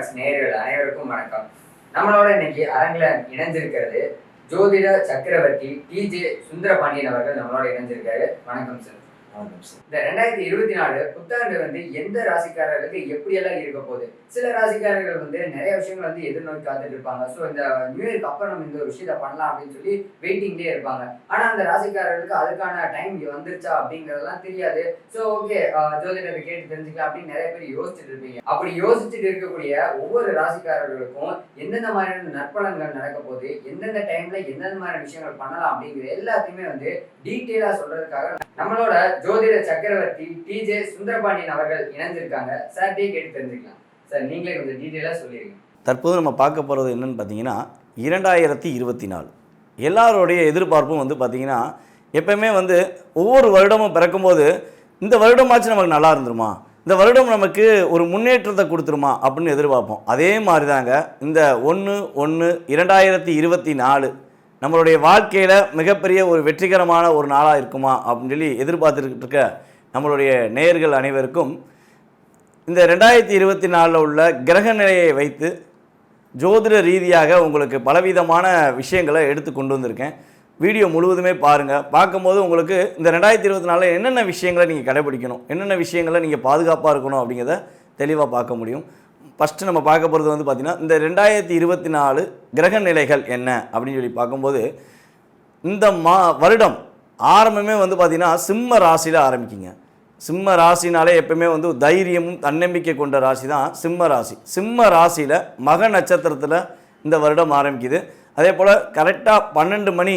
Tax நேயர்கள் அனைவருக்கும் வணக்கம். நம்மளோட இன்னைக்கு அரங்கில் இணைஞ்சிருக்கிறது ஜோதிட சக்கரவர்த்தி டிஜே சுந்தரபாண்டியன் அவர்கள் நம்மளோட இணைஞ்சிருக்காரு வணக்கம் சார். இந்த ரெண்டாயிரத்தி இருபத்தி நாலு புத்தாண்டு வந்து எந்த ராசிக்காரர்களுக்கு எப்படியெல்லாம் இருக்க போகுது? சில ராசிக்காரர்கள் வந்து நிறைய விஷயங்கள் வந்து எதிர்நோக்கி காத்துட்டு இருப்பாங்க. ஸோ இந்த நியூ இயர்க்கு அப்புறம் நம்ம இந்த ஒரு விஷயத்த பண்ணலாம் அப்படின்னு சொல்லி வெயிட்டிங்லேயே இருப்பாங்க. ஆனால் அந்த ராசிக்காரர்களுக்கு அதுக்கான டைம் வந்துருச்சா அப்படிங்கறதெல்லாம் தெரியாது. ஸோ ஓகே ஜோதிடத்தை கேட்டு தெரிஞ்சுக்கலாம் அப்படின்னு நிறைய பேர் யோசிச்சுட்டு இருப்பீங்க. அப்படி யோசிச்சுட்டு இருக்கக்கூடிய ஒவ்வொரு ராசிக்காரர்களுக்கும் எந்தெந்த மாதிரியான நற்பலன்கள் நடக்க போகுது? எந்தெந்த டைம்ல எந்தெந்த மாதிரியான விஷயங்கள் பண்ணலாம் அப்படிங்கிற எல்லாத்தையுமே வந்து டீட்டெயிலாக சொல்றதுக்காக நம்மளோட ஜோதிட சக்கரவர்த்தி டிஜே சுந்தரபாண்டியன் அவர்கள் இணைஞ்சிருக்காங்க சார் டே கேட்டு தெரிஞ்சுக்கலாம் சார் நீங்களே கொஞ்சம் டீட்டெயிலாக சொல்லிடுங்க தற்போது நம்ம பார்க்க போகிறது என்னன்னு பார்த்தீங்கன்னா இரண்டாயிரத்தி இருபத்தி நாலு. எல்லாருடைய எதிர்பார்ப்பும் வந்து பார்த்திங்கன்னா எப்பயுமே வந்து ஒவ்வொரு வருடமும் பிறக்கும்போது இந்த வருடமாச்சும் நமக்கு நல்லா இருந்துருமா? இந்த வருடம் நமக்கு ஒரு முன்னேற்றத்தை கொடுத்துருமா? அப்படின்னு எதிர்பார்ப்போம். அதே மாதிரி தாங்க இந்த ஒன்று ஒன்று இரண்டாயிரத்தி இருபத்தி நாலு நம்மளுடைய வாழ்க்கையில் மிகப்பெரிய ஒரு வெற்றிகரமான ஒரு நாளாக இருக்குமா அப்படின்னு சொல்லி எதிர்பார்த்துக்கிட்டு இருக்க நம்மளுடைய நேயர்கள் அனைவருக்கும் இந்த ரெண்டாயிரத்தி இருபத்தி நாலில் உள்ள கிரக நிலையை வைத்து ஜோதிட ரீதியாக உங்களுக்கு பலவிதமான விஷயங்களை எடுத்து கொண்டு வந்திருக்கேன். வீடியோ முழுவதுமே பாருங்கள் பார்க்கும்போது உங்களுக்கு இந்த ரெண்டாயிரத்தி இருபத்தி நாலில் என்னென்ன விஷயங்களை நீங்கள் கடைபிடிக்கணும் என்னென்ன விஷயங்களை நீங்கள் பாதுகாப்பாக இருக்கணும் அப்படிங்கிறத தெளிவாக பார்க்க முடியும். ஃபஸ்ட்டு நம்ம பார்க்க போகிறது வந்து பார்த்திங்கன்னா இந்த ரெண்டாயிரத்தி இருபத்தி நாலு கிரக நிலைகள் என்ன? அப்படின்னு சொல்லி பார்க்கும்போது இந்த மா வருடம் ஆரம்பமே வந்து பார்த்திங்கன்னா சிம்ம ராசியில் ஆரம்பிக்குங்க. சிம்ம ராசினாலே எப்பவுமே வந்து தைரியமும் தன்னம்பிக்கை கொண்ட ராசி தான் சிம்ம ராசி. சிம்ம ராசியில் மக நட்சத்திரத்தில் இந்த வருடம் ஆரம்பிக்குது. அதே போல் கரெக்டாக பன்னெண்டு மணி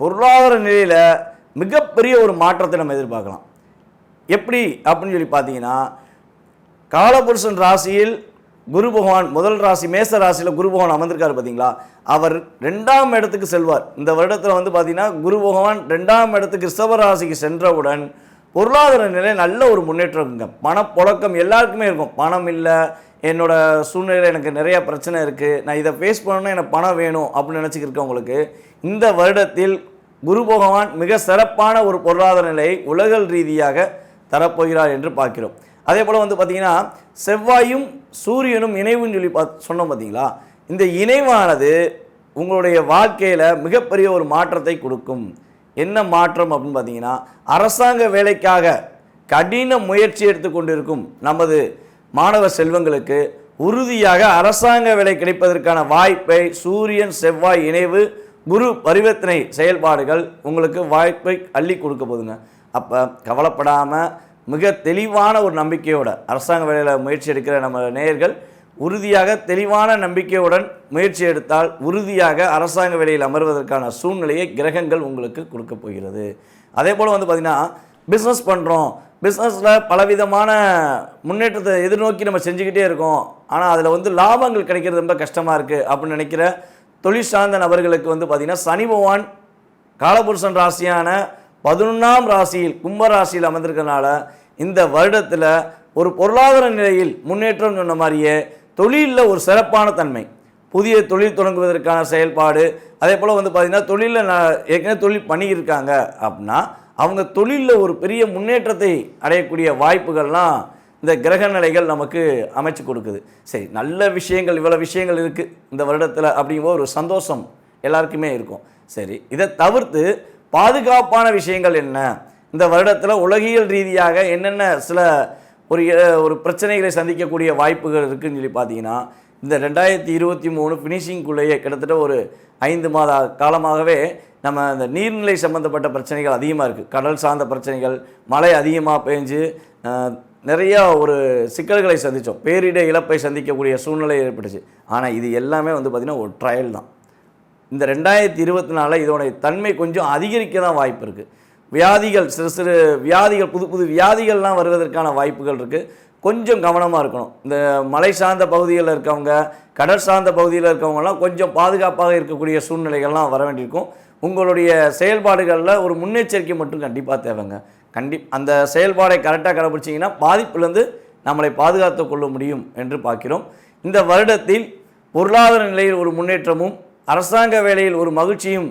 பொருளாதார நிலையில் மிகப்பெரிய ஒரு மாற்றத்தை நம்ம எதிர்பார்க்கலாம். எப்படி அப்படின்னு சொல்லி பார்த்தீங்கன்னா காலபுருஷன் ராசியில் குரு பகவான் முதல் ராசி மேச ராசியில் குரு பகவான் அமர்ந்திருக்காரு பார்த்தீங்களா? அவர் ரெண்டாம் இடத்துக்கு செல்வார். இந்த வருடத்தில் வந்து பார்த்தீங்கன்னா குரு பகவான் ரெண்டாம் இடத்துக்கு ரிஷப ராசிக்கு சென்றவுடன் பொருளாதார நிலை நல்ல ஒரு முன்னேற்றம் இருக்குங்க பணப்புழக்கம் எல்லாருக்குமே இருக்கும். பணம் இல்லை என்னோட சூழ்நிலையில் எனக்கு நிறைய பிரச்சனை இருக்குது நான் இதை ஃபேஸ் பண்ணணும்னா எனக்கு பணம் வேணும் அப்படின்னு நினச்சிக்கிருக்கவங்களுக்கு இந்த வருடத்தில் குரு பகவான் மிக சிறப்பான ஒரு பொருளாதார நிலையை உலகல் ரீதியாக தரப்போகிறார் என்று பார்க்கிறோம். அதே போல் வந்து பார்த்திங்கன்னா செவ்வாயும் சூரியனும் இணைவுன்னு சொல்லி பா சொன்னோம் பார்த்தீங்களா இந்த இணைவானது உங்களுடைய வாழ்க்கையில் மிகப்பெரிய ஒரு மாற்றத்தை கொடுக்கும். என்ன மாற்றம் அப்படின்னு பார்த்தீங்கன்னா அரசாங்க வேலைக்காக கடின முயற்சி எடுத்துக்கொண்டிருக்கும் நமது மாணவ செல்வங்களுக்கு உறுதியாக அரசாங்க வேலை கிடைப்பதற்கான வாய்ப்பை சூரியன் செவ்வாய் இணைவு குரு பரிவர்த்தனை செயல்பாடுகள் உங்களுக்கு வாய்ப்பை அள்ளி கொடுக்க போதுங்க அப்போ கவலைப்படாமல் மிக தெளிவான ஒரு நம்பிக்கையோட அரசாங்க வேலையில் முயற்சி எடுக்கிற நம்ம நேயர்கள் உறுதியாக தெளிவான நம்பிக்கையுடன் முயற்சி எடுத்தால் உறுதியாக அரசாங்க வேலையில் அமர்வதற்கான சூழ்நிலையை கிரகங்கள் உங்களுக்கு கொடுக்க போகிறது. அதே போல் வந்து பார்த்திங்கன்னா பிஸ்னஸ் பண்ணுறோம் பிஸ்னஸில் பலவிதமான முன்னேற்றத்தை எதிர்நோக்கி நம்ம செஞ்சுக்கிட்டே இருக்கோம். ஆனால் அதில் வந்து லாபங்கள் கிடைக்கிறது ரொம்ப கஷ்டமாக இருக்குது அப்படின்னு நினைக்கிற தொழில் சார்ந்த நபர்களுக்கு வந்து பார்த்திங்கன்னா சனி பகவான் காலபுருஷன் ராசியான பதினொன்றாம் ராசியில் கும்ப ராசியில் அமர்ந்திருக்கனால இந்த வருடத்தில் ஒரு பொருளாதார நிலையில் முன்னேற்றம் சொன்ன மாதிரியே தொழிலில் ஒரு சிறப்பான தன்மை. புதிய தொழில் தொடங்குவதற்கான செயல்பாடு அதே போல் வந்து பார்த்திங்கன்னா தொழிலில் நான் ஏற்கனவே தொழில் பண்ணியிருக்காங்க அப்படின்னா அவங்க தொழிலில் ஒரு பெரிய முன்னேற்றத்தை அடையக்கூடிய வாய்ப்புகள்லாம் இந்த கிரக நிலைகள் நமக்கு அமைச்சு கொடுக்குது. சரி நல்ல விஷயங்கள் இவ்வளோ விஷயங்கள் இருக்குது இந்த வருடத்தில் அப்படிங்கும்போது ஒரு சந்தோஷம் எல்லாருக்குமே இருக்கும். சரி இதை தவிர்த்து பாதுகாப்பான விஷயங்கள் என்ன? இந்த வருடத்தில் உலகியல் ரீதியாக என்னென்ன சில ஒரு ஒரு பிரச்சனைகளை சந்திக்கக்கூடிய வாய்ப்புகள் இருக்குன்னு சொல்லி பார்த்தீங்கன்னா இந்த ரெண்டாயிரத்தி இருபத்தி மூணு ஃபினிஷிங்குள்ளேயே கிட்டத்தட்ட ஒரு ஐந்து மாத காலமாகவே நம்ம இந்த நீர்நிலை சம்மந்தப்பட்ட பிரச்சனைகள் அதிகமாக இருக்குது கடல் சார்ந்த பிரச்சனைகள் மழை அதிகமாக பெஞ்சு நிறையா ஒரு சிக்கல்களை சந்தித்தோம் பேரிட இழப்பை சந்திக்கக்கூடிய சூழ்நிலை ஏற்பட்டுச்சு. ஆனால் இது எல்லாமே வந்து பார்த்திங்கன்னா ஒரு ட்ரையல் தான். இந்த ரெண்டாயிரத்தி இருபத்தி நாலில் இதோடைய தன்மை கொஞ்சம் அதிகரிக்க தான் வாய்ப்பு இருக்குது வியாதிகள் சிறு சிறு வியாதிகள் புது புது வியாதிகள்லாம் வருவதற்கான வாய்ப்புகள் இருக்குது கொஞ்சம் கவனமாக இருக்கணும். இந்த மலை சார்ந்த பகுதிகளில் இருக்கவங்க கடல் சார்ந்த பகுதியில் இருக்கவங்கலாம் கொஞ்சம் பாதுகாப்பாக இருக்கக்கூடிய சூழ்நிலைகள்லாம் வர வேண்டியிருக்கும். உங்களுடைய செயல்பாடுகளில் ஒரு முன்னெச்சரிக்கை மட்டும் கண்டிப்பாக தேவைங்க. கண்டி அந்த செயல்பாடை கரெக்டாக கடைபிடிச்சிங்கன்னா பாதிப்புலேருந்து நம்மளை பாதுகாத்து கொள்ள முடியும் என்று பார்க்கிறோம். இந்த வருடத்தில் பொருளாதார நிலையில் ஒரு முன்னேற்றமும் அரசாங்க வேலையில் ஒரு மகிழ்ச்சியும்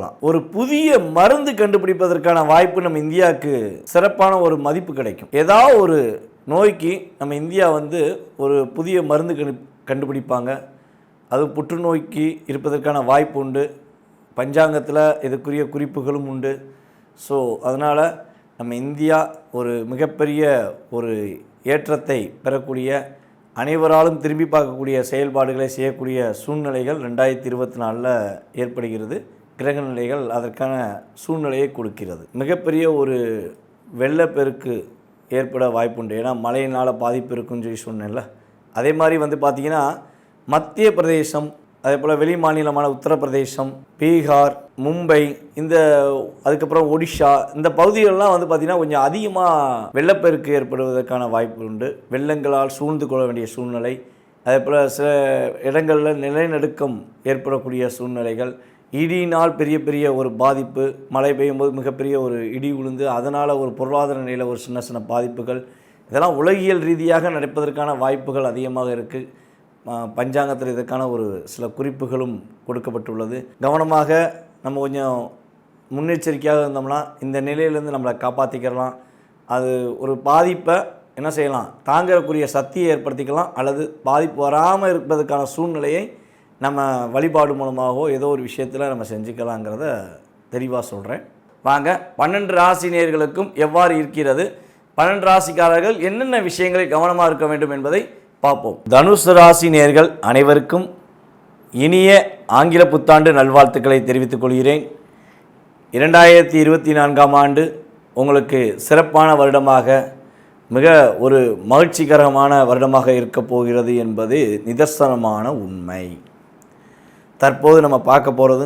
ஒரு புதிய மருந்து கண்டுபிடிப்பதற்கான வாய்ப்பு நம்ம இந்தியாவுக்கு சிறப்பான ஒரு மதிப்பு கிடைக்கும். ஏதாவது ஒரு நோய்க்கு நம்ம இந்தியா வந்து ஒரு புதிய மருந்து கண்டு கண்டுபிடிப்பாங்க. அது புற்றுநோய்க்கு இருப்பதற்கான வாய்ப்பு உண்டு. பஞ்சாங்கத்தில் இதுக்குரிய குறிப்புகளும் உண்டு. ஸோ அதனால் நம்ம இந்தியா ஒரு மிகப்பெரிய ஒரு ஏற்றத்தை பெறக்கூடிய அனைவராலும் திரும்பி பார்க்கக்கூடிய செயல்பாடுகளை செய்யக்கூடிய சூழ்நிலைகள் ரெண்டாயிரத்தி இருபத்தி நாலில் ஏற்படுகிறது. கிரக நிலைகள் அதற்கான சூழ்நிலையை கொடுக்கிறது. மிகப்பெரிய ஒரு வெள்ளப்பெருக்கு ஏற்பட வாய்ப்புண்டு. ஏன்னா மழையினால் பாதிப்பு இருக்குன்னு சொல்லி சொன்னேன்ல. அதே மாதிரி வந்து பார்த்திங்கன்னா மத்திய பிரதேசம் அதே போல் வெளி மாநிலமான உத்தரப்பிரதேசம் பீகார் மும்பை இந்த அதுக்கப்புறம் ஒடிஷா இந்த பகுதிகளெலாம் வந்து பார்த்திங்கன்னா கொஞ்சம் அதிகமாக வெள்ளப்பெருக்கு ஏற்படுவதற்கான வாய்ப்பு உண்டு வெள்ளங்களால் சூழ்ந்து கொள்ள வேண்டிய சூழ்நிலை. அதே போல் சில இடங்களில் நிலநடுக்கம் ஏற்படக்கூடிய சூழ்நிலைகள். இடியினால் பெரிய பெரிய ஒரு பாதிப்பு மழை பெய்யும் போது மிகப்பெரிய ஒரு இடி விழுந்து அதனால் ஒரு பொருளாதார நிலையில் ஒரு சின்ன சின்ன பாதிப்புகள். இதெல்லாம் உலகியல் ரீதியாக நடப்பதற்கான வாய்ப்புகள் அதிகமாக இருக்குது பஞ்சாங்கத்தில் இதற்கான ஒரு சில குறிப்புகளும் கொடுக்கப்பட்டுள்ளது. கவனமாக நம்ம கொஞ்சம் முன்னெச்சரிக்கையாக இருந்தோம்னா இந்த நிலையிலேருந்து நம்மளை காப்பாற்றிக்கிறலாம் அது ஒரு பாதிப்பை என்ன செய்யலாம்? தாங்கக்கூடிய சக்தியை ஏற்படுத்திக்கலாம் அல்லது பாதிப்பு வராமல் இருப்பதற்கான சூழ்நிலையை நம்ம வழிபாடு மூலமாகவோ ஏதோ ஒரு விஷயத்தில் நம்ம செஞ்சுக்கலாங்கிறத தெளிவாக சொல்கிறேன் வாங்க பன்னெண்டு ராசிநேயர்களுக்கும் எவ்வாறு இருக்கிறது? பன்னெண்டு ராசிக்காரர்கள் என்னென்ன விஷயங்களை கவனமாக இருக்க வேண்டும் என்பதை பார்ப்போம். தனுசு ராசி நேர்கள் அனைவருக்கும் இனிய ஆங்கில புத்தாண்டு நல்வாழ்த்துக்களை தெரிவித்துக் கொள்கிறேன். இரண்டாயிரத்தி இருபத்தி நான்காம் ஆண்டு உங்களுக்கு சிறப்பான வருடமாக மிக ஒரு மகிழ்ச்சிகரமான வருடமாக இருக்கப் போகிறது என்பது நிதர்சனமான உண்மை. தற்போது நம்ம பார்க்க போகிறது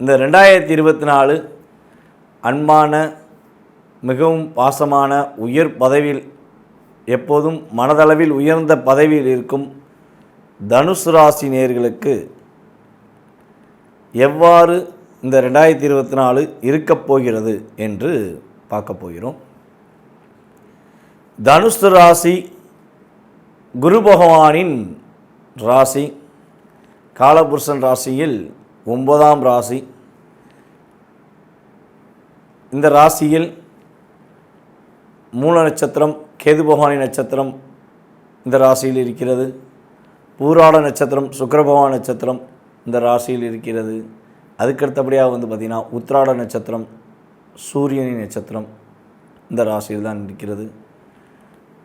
இந்த ரெண்டாயிரத்தி இருபத்தி நாலு அன்பான மிகவும் பாசமான உயர் பதவியில் எப்போதும் மனதளவில் உயர்ந்த பதவியில் இருக்கும் தனுசு ராசி நேயர்களுக்கு எவ்வாறு இந்த ரெண்டாயிரத்தி இருபத்தி நாலு இருக்கப் போகிறது என்று பார்க்க போகிறோம். தனுசு ராசி குரு பகவானின் ராசி காலபுருஷன் ராசியில் ஒன்பதாம் ராசி. இந்த ராசியில் மூல நட்சத்திரம் கேதுபவானி நட்சத்திரம் இந்த ராசியில் இருக்கிறது. பூராட நட்சத்திரம் சுக்கிர நட்சத்திரம் இந்த ராசியில் இருக்கிறது. அதுக்கடுத்தபடியாக வந்து பார்த்திங்கன்னா உத்ராட நட்சத்திரம் சூரியனின் நட்சத்திரம் இந்த ராசியில் தான் இருக்கிறது.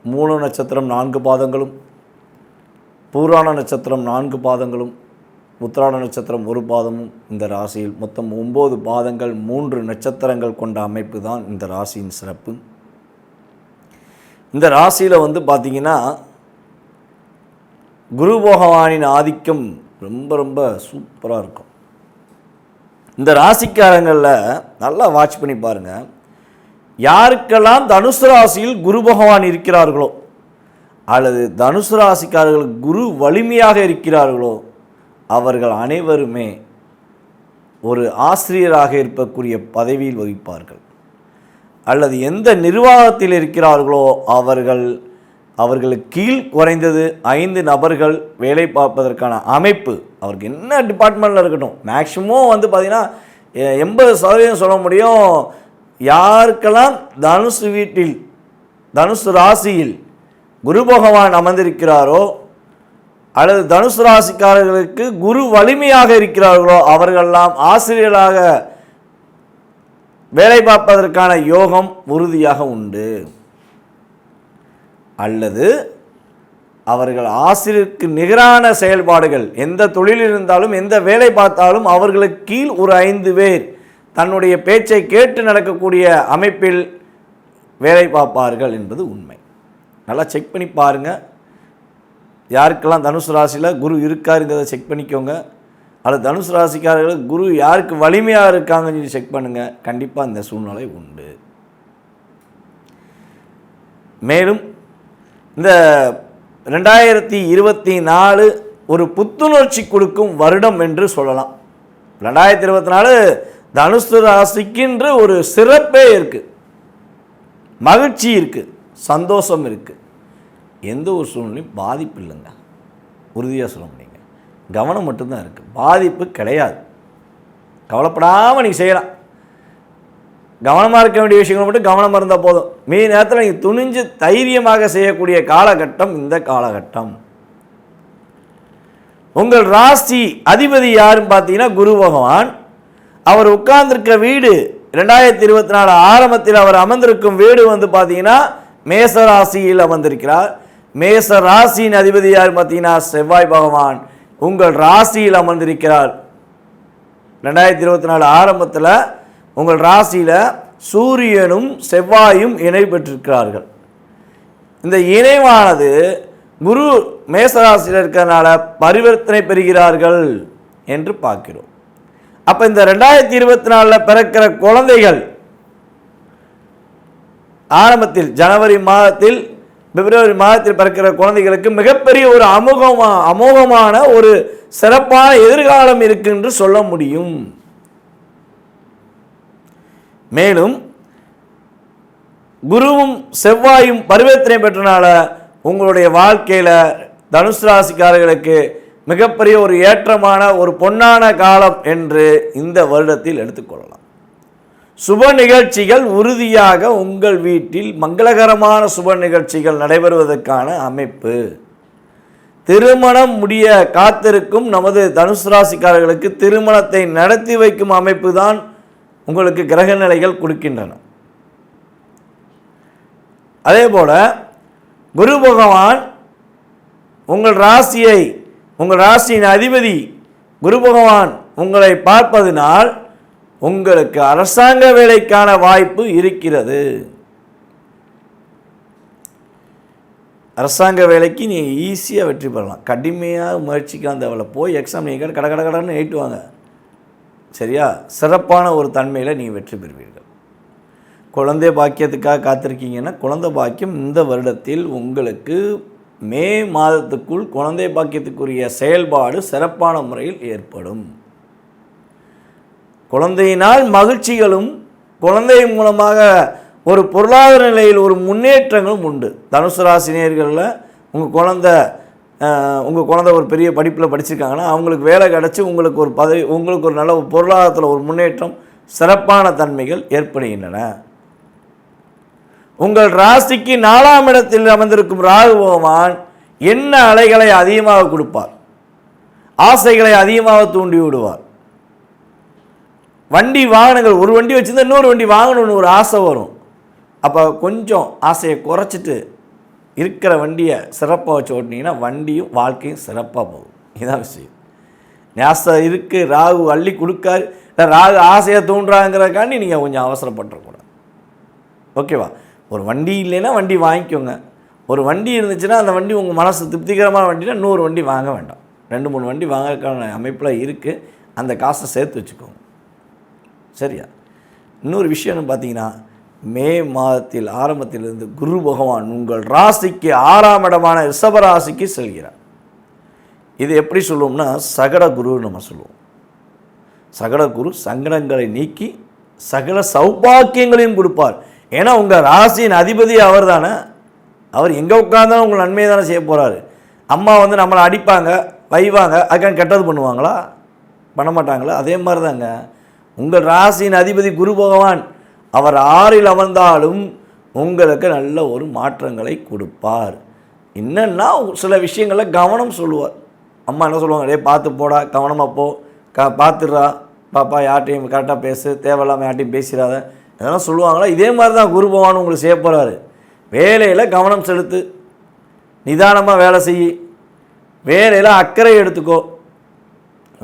மூல நட்சத்திரம் நான்கு பாதங்களும் பூராண நட்சத்திரம் நான்கு பாதங்களும் உத்திராட நட்சத்திரம் ஒரு பாதமும் இந்த ராசியில். மொத்தம் ஒம்பது பாதங்கள் மூன்று நட்சத்திரங்கள் கொண்ட அமைப்பு தான் இந்த ராசியின் சிறப்பு. இந்த ராசியில் வந்து பார்த்திங்கன்னா குரு பகவானின் ஆதிக்கம் ரொம்ப ரொம்ப சூப்பராக இருக்கும். இந்த ராசிக்காரங்களில் நல்லா வாட்ச் பண்ணி பாருங்கள் யாருக்கெல்லாம் தனுசு ராசியில் குரு பகவான் இருக்கிறார்களோ அல்லது தனுசு ராசிக்காரர்கள் குரு வலிமையாக இருக்கிறார்களோ அவர்கள் அனைவருமே ஒரு ஆசிரியராக இருக்கக்கூடிய பதவியில் வகிப்பார்கள். அல்லது எந்த நிர்வாகத்தில் இருக்கிறார்களோ அவர்கள் அவர்களுக்கு கீழ் குறைந்தது ஐந்து நபர்கள் வேலை பார்ப்பதற்கான அமைப்பு. அவருக்கு என்ன டிபார்ட்மெண்ட்டில் இருக்கட்டும். மேக்ஸிமம் வந்து பார்த்திங்கன்னா எண்பது சதவீதம் சொல்ல முடியும். யாருக்கெல்லாம் தனுசு வீட்டில் தனுசு ராசியில் குரு பகவான் அமர்ந்திருக்கிறாரோ அல்லது தனுசு ராசிக்காரர்களுக்கு குரு வலிமையாக இருக்கிறார்களோ அவர்களெல்லாம் ஆசிரியர்களாக வேலை பார்ப்பதற்கான யோகம் உறுதியாக உண்டு. அல்லது அவர்கள் ஆசிரியருக்கு நிகரான செயல்பாடுகள் எந்த தொழில் இருந்தாலும் எந்த வேலை பார்த்தாலும் அவர்களுக்கு கீழ் ஒரு ஐந்து பேர் தன்னுடைய பேச்சை கேட்டு நடக்கக்கூடிய அமைப்பில் வேலை பார்ப்பார்கள் என்பது உண்மை. நல்லா செக் பண்ணி பாருங்கள் யாருக்கெல்லாம் தனுசு ராசியில் குரு இருக்காருங்கிறத செக் பண்ணிக்கோங்க. அல்லது தனுசு ராசிக்காரர்கள் குரு யாருக்கு வலிமையாக இருக்காங்கன்னு சொல்லி செக் பண்ணுங்கள் கண்டிப்பாக இந்த சூழ்நிலை உண்டு. மேலும் இந்த ரெண்டாயிரத்தி இருபத்தி நாலு ஒரு புத்துணர்ச்சி கொடுக்கும் வருடம் என்று சொல்லலாம். ரெண்டாயிரத்தி இருபத்தி நாலு தனுசு ராசிக்கின்ற ஒரு சிறப்பே இருக்குது மகிழ்ச்சி இருக்குது சந்தோஷம் இருக்குது எந்த ஒரு சூழ்நிலையும் பாதிப்பு இல்லைங்க உறுதியாக சொல்ல முடியுங்க. கவனம் மட்டும்தான் இருக்குது பாதிப்பு கிடையாது. கவலைப்படாமல் நீங்கள் செய்யலாம். கவனமாக இருக்க வேண்டிய விஷயங்கள் மட்டும் கவனமாக இருந்தால் போதும். மீதி நேரத்தில் நீங்கள் துணிஞ்சு தைரியமாக செய்யக்கூடிய காலகட்டம் இந்த காலகட்டம். உங்கள் ராசி அதிபதி யாருன்னு பார்த்தீங்கன்னா குரு பகவான். அவர் உட்கார்ந்திருக்க வீடு ரெண்டாயிரத்தி இருபத்தி நாலு ஆரம்பத்தில் அவர் அமர்ந்திருக்கும் வீடு வந்து பார்த்தீங்கன்னா மேச ராசியில் அமர்ந்திருக்கிறார். மேச ராசியின் அதிபதி யார் பார்த்தீங்கன்னா? செவ்வாய் பகவான். உங்கள் ராசியில் அமர்ந்திருக்கிறார். ரெண்டாயிரத்தி இருபத்தி நாலு ஆரம்பத்தில் உங்கள் ராசியில் சூரியனும் செவ்வாயும் இணை பெற்றிருக்கிறார்கள். இந்த இணைவானது குரு மேசராசியில் இருக்கிறனால பரிவர்த்தனை பெறுகிறார்கள் என்று பார்க்கிறோம். அப்போ இந்த ரெண்டாயிரத்தி இருபத்தி நாலில் பிறக்கிற குழந்தைகள் ஆரம்பத்தில் ஜனவரி மாதத்தில் பிப்ரவரி மாதத்தில் பிறக்கிற குழந்தைகளுக்கு மிகப்பெரிய ஒரு அமோகமா அமோகமான ஒரு சிறப்பான எதிர்காலம் இருக்கு என்று சொல்ல முடியும். மேலும் குருவும் செவ்வாயும் பரிவர்த்தனை பெற்றனால உங்களுடைய வாழ்க்கையில் தனுசு ராசிக்காரர்களுக்கு மிகப்பெரிய ஒரு ஏற்றமான ஒரு பொன்னான காலம் என்று இந்த வருடத்தில் எடுத்துக்கொள்ளலாம். சுப நிகழ்ச்சிகள் உறுதியாக உங்கள் வீட்டில் மங்களகரமான சுப நிகழ்ச்சிகள் நடைபெறுவதற்கான அமைப்பு. திருமணம் முடிய காத்திருக்கும் நமது தனுசு ராசிக்காரர்களுக்கு திருமணத்தை நடத்தி வைக்கும் அமைப்பு தான் உங்களுக்கு கிரக நிலைகள் கொடுக்கின்றன. அதே போல குரு பகவான் உங்கள் ராசியை உங்கள் ராசியின் அதிபதி குரு பகவான் உங்களை பார்ப்பதினால் உங்களுக்கு அரசாங்க வேலைக்கான வாய்ப்பு இருக்கிறது. அரசாங்க வேலைக்கு நீங்கள் ஈஸியாக வெற்றி பெறலாம். கடுமையாக முயற்சிக்கலாம் தேவையில்ல. போய் எக்ஸாம் நீங்கள் கட கட கடன்னு ஏற்றுவாங்க சரியா? சிறப்பான ஒரு தன்மையில் நீங்கள் வெற்றி பெறுவீர்கள். குழந்தை பாக்கியத்துக்காக காத்திருக்கீங்கன்னா குழந்தை பாக்கியம் இந்த வருடத்தில் உங்களுக்கு மே மாதத்துக்குள் குழந்தை பாக்கியத்துக்குரிய செயல்பாடு சிறப்பான முறையில் ஏற்படும். குழந்தையினால் மகிழ்ச்சிகளும் குழந்தை மூலமாக ஒரு பொருளாதார நிலையில் ஒரு முன்னேற்றங்களும் உண்டு. தனுசு ராசினியர்களில் உங்கள் குழந்த உங்கள் குழந்தை ஒரு பெரிய படிப்பில் படிச்சிருக்காங்கன்னா அவங்களுக்கு வேலை கிடச்சி உங்களுக்கு ஒரு பதவி உங்களுக்கு ஒரு நல்ல பொருளாதாரத்தில் ஒரு முன்னேற்றம் சிறப்பான தன்மைகள் ஏற்படுகின்றன. உங்கள் ராசிக்கு நாலாம் இடத்தில் அமர்ந்திருக்கும் ராகு பகவான் என்ன அலைகளை அதிகமாக கொடுப்பார்? ஆசைகளை அதிகமாக தூண்டி விடுவார். வண்டி வாகனங்கள் ஒரு வண்டி வச்சுருந்தா இன்னொரு வண்டி வாங்கணும்னு ஒரு ஆசை வரும். அப்போ கொஞ்சம் ஆசையை குறைச்சிட்டு இருக்கிற வண்டியை சிறப்பாக வச்சு ஓட்டினீங்கன்னா வண்டியும் வாழ்க்கையும் சிறப்பாக போகும். இதுதான் விஷயம். நேசம் இருக்குது ராகு அள்ளி கொடுக்காரு. இல்லை ராகு ஆசையாக தூண்டுறாங்கிறக்காண்டி நீங்கள் கொஞ்சம் அவசரப்பட்டுறக்கூடாது. ஓகேவா? ஒரு வண்டி இல்லைன்னா வண்டி வாங்கிக்கோங்க. ஒரு வண்டி இருந்துச்சுன்னா அந்த வண்டி உங்கள் மனசு திருப்திகரமான வண்டினா இன்னொரு வண்டி வாங்க வேண்டாம். ரெண்டு மூணு வண்டி வாங்கறதுக்கான அமைப்பில் இருக்குது அந்த காசை சேர்த்து வச்சுக்கோங்க. சரியா? இன்னொரு விஷயம்னு பார்த்தீங்கன்னா மே மாதத்தில் ஆரம்பத்திலிருந்து குரு பகவான் உங்கள் ராசிக்கு ஆறாம் இடமான ரிஷபராசிக்கு செல்கிறார். இது எப்படி சொல்லுவோம்னா சகட குருன்னு நம்ம சொல்லுவோம். சகட குரு சங்கடங்களை நீக்கி சகல சௌபாக்கியங்களையும் கொடுப்பார். ஏன்னா உங்கள் ராசியின் அதிபதி அவர் தானே. அவர் எங்கே உட்காந்தாலும் உங்கள் நன்மையை தானே செய்ய போகிறாரு அம்மா வந்து நம்மளை அடிப்பாங்க வைவாங்க அதுக்காக கெட்டது பண்ணுவாங்களா? பண்ண மாட்டாங்களா? அதே மாதிரி தாங்க உங்கள் ராசியின் அதிபதி குரு பகவான் அவர் ஆறில் அமர்ந்தாலும் உங்களுக்கு நல்ல ஒரு மாற்றங்களை கொடுப்பார். என்னென்னா சில விஷயங்களில் கவனம் சொல்லுவார். அம்மா என்ன சொல்லுவாங்க? டேய் பார்த்து போடா கவனமாக போ. க பார்த்துடுறா. பாப்பா யார்ட்டையும் கரெக்டாக பேசு. தேவையில்லாமல் யார்ட்டையும் பேசிடாத. இதெல்லாம் சொல்லுவாங்களா? இதே மாதிரி தான் குரு பகவான் உங்களுக்கு செய்ய போகிறாரு வேலையில் கவனம் செலுத்து. நிதானமாக வேலை செய். வேலையில் அக்கறை எடுத்துக்கோ.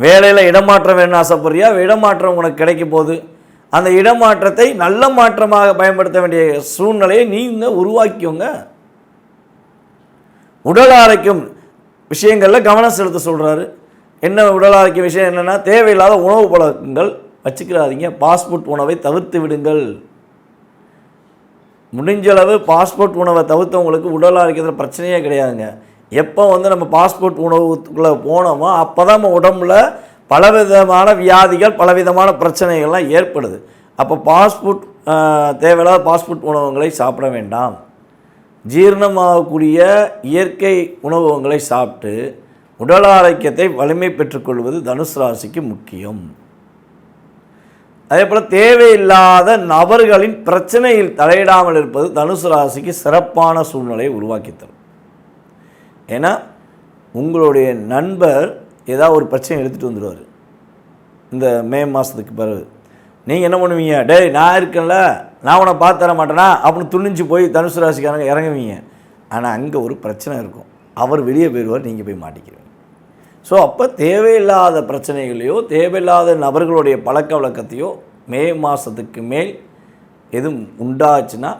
வேலையில் இடமாற்றம் வேணும்னு ஆசைப்படுறியா? இடமாற்றம் உனக்கு கிடைக்க போகுது அந்த இடமாற்றத்தை நல்ல மாற்றமாக பயன்படுத்த வேண்டிய சூழ்நிலையை நீங்கள் உருவாக்கிக்கோங்க. உடல் ஆரோக்கியம் விஷயங்களில் கவனம் செலுத்த சொல்கிறாரு என்ன உடல் ஆரோக்கிய விஷயம் என்னென்னா தேவையில்லாத உணவு பழக்கங்கள் வச்சுக்கிறாதீங்க. பாஸ்போர்ட் உணவை தவிர்த்து விடுங்கள். முடிஞ்சளவு பாஸ்போர்ட் உணவை தவிர்த்தவங்களுக்கு உடல் ஆரோக்கியத்தில் பிரச்சனையே கிடையாதுங்க. எப்போ வந்து நம்ம பாஸ்போர்ட் உணவுக்குள்ளே போனோமோ அப்போ தான் நம்ம உடம்புல பலவிதமான வியாதிகள் பலவிதமான பிரச்சனைகள்லாம் ஏற்படுது. அப்போ பாஸ்போர்ட் தேவையில்லாத பாஸ்போர்ட் உணவுகளை சாப்பிட வேண்டாம். ஜீரணமாகக்கூடிய இயற்கை உணவகங்களை சாப்பிட்டு உடல் ஆரோக்கியத்தை வலிமை பெற்றுக்கொள்வது தனுசு ராசிக்கு முக்கியம். அதே போல் தேவையில்லாத நபர்களின் பிரச்சனையில் தலையிடாமல் இருப்பது தனுசு ராசிக்கு சிறப்பான சூழ்நிலையை உருவாக்கி தரும். ஏன்னா உங்களுடைய நண்பர் ஏதாவது ஒரு பிரச்சனை எடுத்துகிட்டு வந்துடுவார் இந்த மே மாதத்துக்கு பிறகு. நீங்கள் என்ன பண்ணுவீங்க? டேய் நான் இருக்கேன்ல. நான் உன்னை பார்த்து தர மாட்டேனா? அப்படின்னு துணிஞ்சு போய் தனுசு ராசிக்காரங்க இறங்குவீங்க. ஆனால் அங்கே ஒரு பிரச்சனை இருக்கும். அவர் வெளியே போயிடுவார் நீங்கள் போய் மாட்டிக்கிறீங்க ஸோ அப்போ தேவையில்லாத பிரச்சனைகளையோ தேவையில்லாத நபர்களுடைய பழக்க வழக்கத்தையோ மே மாதத்துக்கு மேல் எதுவும் உண்டாச்சுன்னா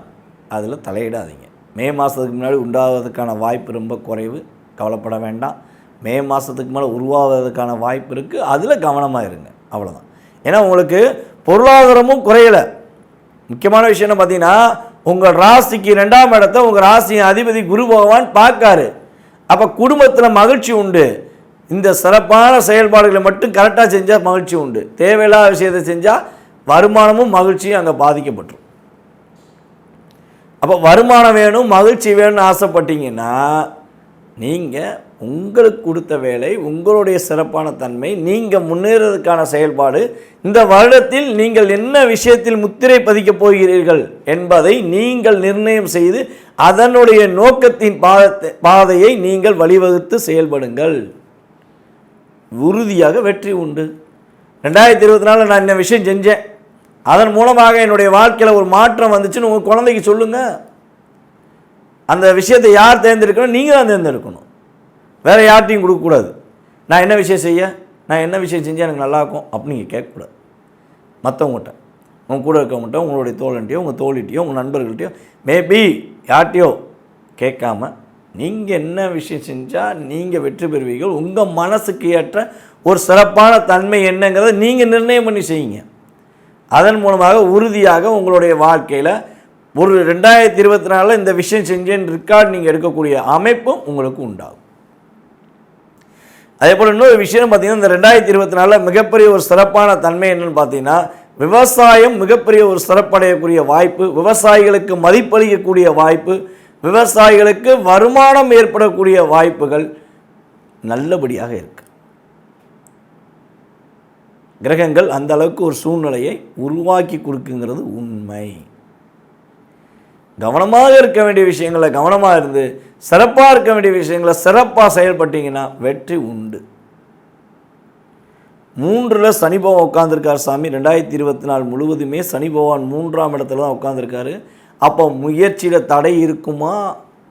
அதில் தலையிடாதீங்க. மே மாதத்துக்கு முன்னாடி உண்டாவதற்கான வாய்ப்பு ரொம்ப குறைவு. கவலைப்பட வேண்டாம். மே மாதத்துக்கு மேலே உருவாவதற்கான வாய்ப்பு இருக்குது அதில் கவனமாக இருங்க. அவ்வளோதான் ஏன்னா உங்களுக்கு பொருளாதாரமும் குறையலை. முக்கியமான விஷயம் என்ன பார்த்தீங்கன்னா உங்கள் ராசிக்கு ரெண்டாம் இடத்த உங்கள் ராசியின் அதிபதி குரு பகவான் பார்க்காரு. அப்போ குடும்பத்தில் மகிழ்ச்சி உண்டு. இந்த சிறப்பான செயல்பாடுகளை மட்டும் கரெக்டாக செஞ்சால் மகிழ்ச்சி உண்டு. தேவையில்லாத விஷயத்தை செஞ்சால் வருமானமும் மகிழ்ச்சியும் அங்கே பாதிக்கப்பட்டுரும். அப்போ வருமானம் வேணும் மகிழ்ச்சி வேணும்னு ஆசைப்பட்டீங்கன்னா நீங்கள் உங்களுக்கு கொடுத்த வேலை உங்களுடைய சிறப்பான தன்மை நீங்கள் முன்னேறதுக்கான செயல்பாடு இந்த வருடத்தில் நீங்கள் என்ன விஷயத்தில் முத்திரை பதிக்கப் போகிறீர்கள் என்பதை நீங்கள் நிர்ணயம் செய்து அதனுடைய நோக்கத்தின் பாதத்தை பாதையை நீங்கள் வழிவகுத்து செயல்படுங்கள். உறுதியாக வெற்றி உண்டு. ரெண்டாயிரத்தி இருபத்தி நாலில் நான் இந்த விஷயம் செஞ்சேன். அதன் மூலமாக என்னுடைய வாழ்க்கையில் ஒரு மாற்றம் வந்துச்சுன்னு உங்கள் குழந்தைக்கு சொல்லுங்கள் அந்த விஷயத்தை யார் தேர்ந்தெடுக்கணும்? நீங்கள் தான் தேர்ந்தெடுக்கணும். வேறு யார்ட்டையும் கொடுக்கக்கூடாது நான் என்ன விஷயம் செய்ய? நான் என்ன விஷயம் செஞ்சால் எனக்கு நல்லா இருக்கும்? அப்படின்னு நீங்கள் கேட்கக்கூடாது. மற்றவங்ககிட்ட உங்கள் கூட இருக்கவங்ககிட்ட உங்களுடைய தோழன்ட்டையோ உங்கள் தோழிட்டையோ உங்கள் நண்பர்கள்ட்டையோ மேபி யார்ட்டையோ கேட்காம நீங்கள் என்ன விஷயம் செஞ்சால் நீங்கள் வெற்றி பெறுவீர்கள். உங்கள் மனசுக்கு ஏற்ற ஒரு சிறப்பான தன்மை என்னங்கிறத நீங்கள் நிர்ணயம் பண்ணி செய்யுங்க. அதன் மூலமாக உறுதியாக உங்களுடைய வாழ்க்கையில் ஒரு ரெண்டாயிரத்தி இருபத்தி நாலில் இந்த விஷயம் செஞ்சேன் ரெக்கார்ட் நீங்கள் எடுக்கக்கூடிய அமைப்பும் உங்களுக்கு உண்டாகும். அதே போல் இன்னொரு விஷயம் பார்த்தீங்கன்னா இந்த ரெண்டாயிரத்தி இருபத்தி நாலில் மிகப்பெரிய ஒரு சிறப்பான தன்மை என்னென்னு பார்த்தீங்கன்னா விவசாயம் மிகப்பெரிய ஒரு சிறப்படையக்கூடிய வாய்ப்பு விவசாயிகளுக்கு மதிப்பளிக்கக்கூடிய வாய்ப்பு விவசாயிகளுக்கு வருமானம் ஏற்படக்கூடிய வாய்ப்புகள் நல்லபடியாக இருக்குது கிரகங்கள் அந்த அளவுக்கு ஒரு சூழ்நிலையை உருவாக்கி கொடுக்குங்கிறது உண்மை. கவனமாக இருக்க வேண்டிய விஷயங்களை கவனமாக இருந்து சிறப்பாக இருக்க வேண்டிய விஷயங்களை சிறப்பாக செயல்பட்டீங்கன்னா வெற்றி உண்டு. மூன்றில் சனி பகவான் உட்காந்துருக்கார் சாமி. ரெண்டாயிரத்தி இருபத்தி நாலு முழுவதுமே சனி பகவான் மூன்றாம் இடத்துல தான் உட்காந்துருக்காரு அப்போ முயற்சியில் தடை இருக்குமா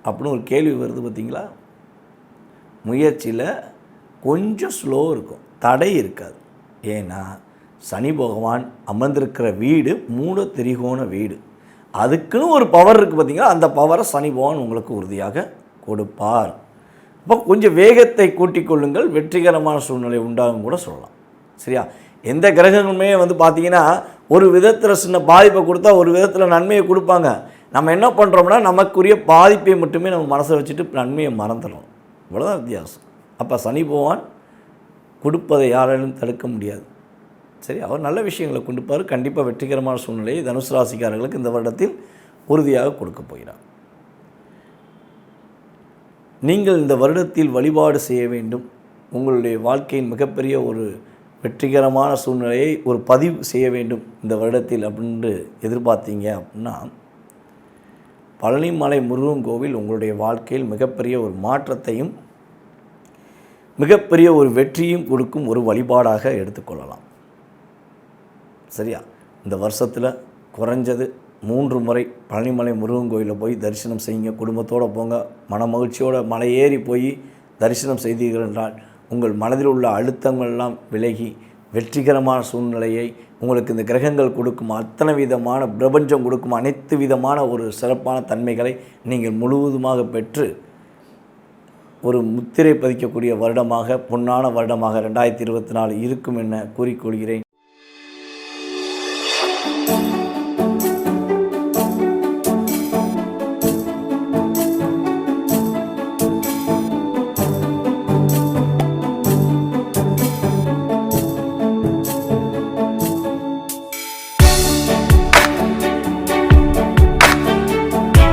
அப்படின்னு ஒரு கேள்வி வருது பார்த்தீங்களா முயற்சியில் கொஞ்சம் ஸ்லோ இருக்கும். தடை இருக்காது. ஏன்னா சனி பகவான் அமர்ந்திருக்கிற வீடு மூட திரிகோண வீடு. அதுக்குன்னு ஒரு பவர் இருக்குது பார்த்திங்கன்னா அந்த பவரை சனி பகவான் உங்களுக்கு உறுதியாக கொடுப்பார். அப்போ கொஞ்சம் வேகத்தை கூட்டிக் கொள்ளுங்கள். வெற்றிகரமான சூழ்நிலை உண்டாகும் கூட சொல்லலாம். சரியா? எந்த கிரகங்களுமே வந்து பார்த்தீங்கன்னா ஒரு விதத்தில் சின்ன பாதிப்பை கொடுத்தா ஒரு விதத்தில் நன்மையை கொடுப்பாங்க. நம்ம என்ன பண்ணுறோம்னா நமக்குரிய பாதிப்பை மட்டுமே நம்ம மனசை வச்சுட்டு நன்மையை மறந்துடும் இவ்வளோதான் வித்தியாசம். அப்போ சனி பகவான் கொடுப்பதை யாராலும் தடுக்க முடியாது. சரி அவர் நல்ல விஷயங்களை கொடுப்பார். கண்டிப்பாக வெற்றிகரமான சூழ்நிலையை தனுசு ராசிக்காரர்களுக்கு இந்த வருடத்தில் உறுதியாக கொடுக்க போகிறார். நீங்கள் இந்த வருடத்தில் வழிபாடு செய்ய வேண்டும். உங்களுடைய வாழ்க்கையின் மிகப்பெரிய ஒரு வெற்றிகரமான சூழ்நிலையை ஒரு பதிவு செய்ய வேண்டும் இந்த வருடத்தில் அப்படின்ட்டு எதிர்பார்த்தீங்க அப்படின்னா பழனிமலை முருகன் கோவில் உங்களுடைய வாழ்க்கையில் மிகப்பெரிய ஒரு மாற்றத்தையும் மிகப்பெரிய ஒரு வெற்றியும் கொடுக்கும் ஒரு வழிபாடாக எடுத்துக்கொள்ளலாம் சரியா? இந்த வருஷத்தில் குறைஞ்சது மூன்று முறை பழனிமலை முருகன் கோயிலில் போய் தரிசனம் செய்யுங்க. குடும்பத்தோடு போங்க. மன மகிழ்ச்சியோடு மலை ஏறி போய் தரிசனம் செய்தீர்கள் என்றால் உங்கள் மனதில் உள்ள அழுத்தங்கள் எல்லாம் விலகி வெற்றிகரமான சூழ்நிலையை உங்களுக்கு இந்த கிரகங்கள் கொடுக்கும். அத்தனை விதமான பிரபஞ்சம் கொடுக்கும். அனைத்து விதமான ஒரு சிறப்பான தன்மைகளை நீங்கள் முழுவதுமாக பெற்று ஒரு முத்திரை பதிக்கக்கூடிய வருடமாக பொன்னான வருடமாக ரெண்டாயிரத்தி இருபத்தி நாலு இருக்கும் என கூறிக்கொள்கிறேன்.